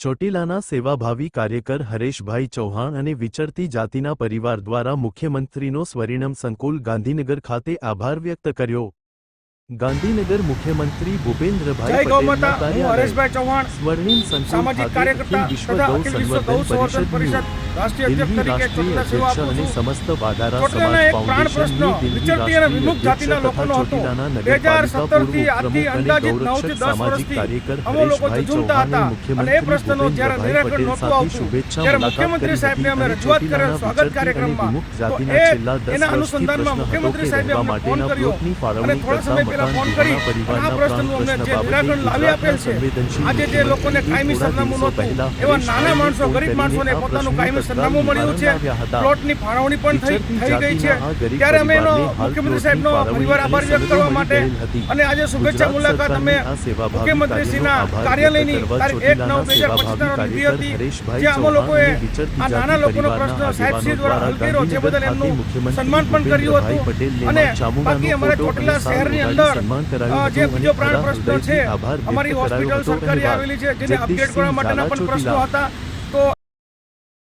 ચોટીલાના સેવાભાવી કાર્યકર હરેશભાઈ ચૌહાણ અને વિચરતી જાતિના પરિવાર દ્વારા મુખ્યમંત્રીનો સ્વરિણમ સંકુલ ગાંધીનગર ખાતે આભાર વ્યક્ત કર્યો. ગાંધીનગર મુખ્યમંત્રી ભૂપેન્દ્રભાઈ પટેલના કાર્યાલય હરેશભાઈ ચૌહાણ સ્વર્ણિમ સંકુલ ખાતે વિશ્વ ગૌ સંવર્ધન પરિષદનું દિલ્હી રાષ્ટ્રીય અધ્યક્ષ અને સમસ્ત વાડારા સમાજ એક પ્રાણ પ્રશ્ન ફાઉન્ડેશનની દિલ્હી રાષ્ટ્રીય અધ્યક્ષ તથા ચોટીલાના નગરપાલિકા પૂર્વ પ્રમુખ અને ગૌરક્ષક સામાજિક કાર્યકર હરેશભાઈ ચૌહાણે હતા. અને એ મુખ્યમંત્રી ભૂપેન્દ્રભાઈ પટેલ સાથે શુભેચ્છા મુલાકાત કરી હતી અને ચોટીલાના સ્વાગત અને વિમુખ જાતિના છેલ્લા દસ વર્ષથી પ્રશ્ન હતો કે રહેવા માટેના કર્યો ફાળવણી કરતા મકાન વિહોણા પરિવારના પ્રાણ પ્રશ્ન બાબતે લાવી સંવેદનશીલ મુખ્યમંત્રી કાયમી થોડા દિવસો પહેલા પોતાનું કાયમી સરનામું મળ્યું છે. પ્લોટની ફાળવણી પણ થઈ ગઈ છે ત્યારે અમે એનો મુખ્યમંત્રી સાહેબનો પરિવાર આભાર વ્યક્ત કરવા માટે. અને આજે શુભેચ્છા મુલાકાત અમે મુખ્યમંત્રીશ્રીના કાર્યાલયની તારીખ એક નવ બે હજાર પચીસના લીધી હતી જ્યાં અમે લોકોએ આ નાના લોકોનો પ્રશ્ન સાહેબશ્રી દ્વારા હલ કર્યો જે બદલ એમનું સન્માન પણ કર્યું હતું અને બાકી અમારા ચોટીલા શહેરની અંદર જે બીજો પ્રાણ પ્રશ્ન છે અમારી હોસ્પિટલ સરકારી આવેલી છે જેને અપગ્રેડ કરવા માટેના પણ પ્રશ્નો હતા હતા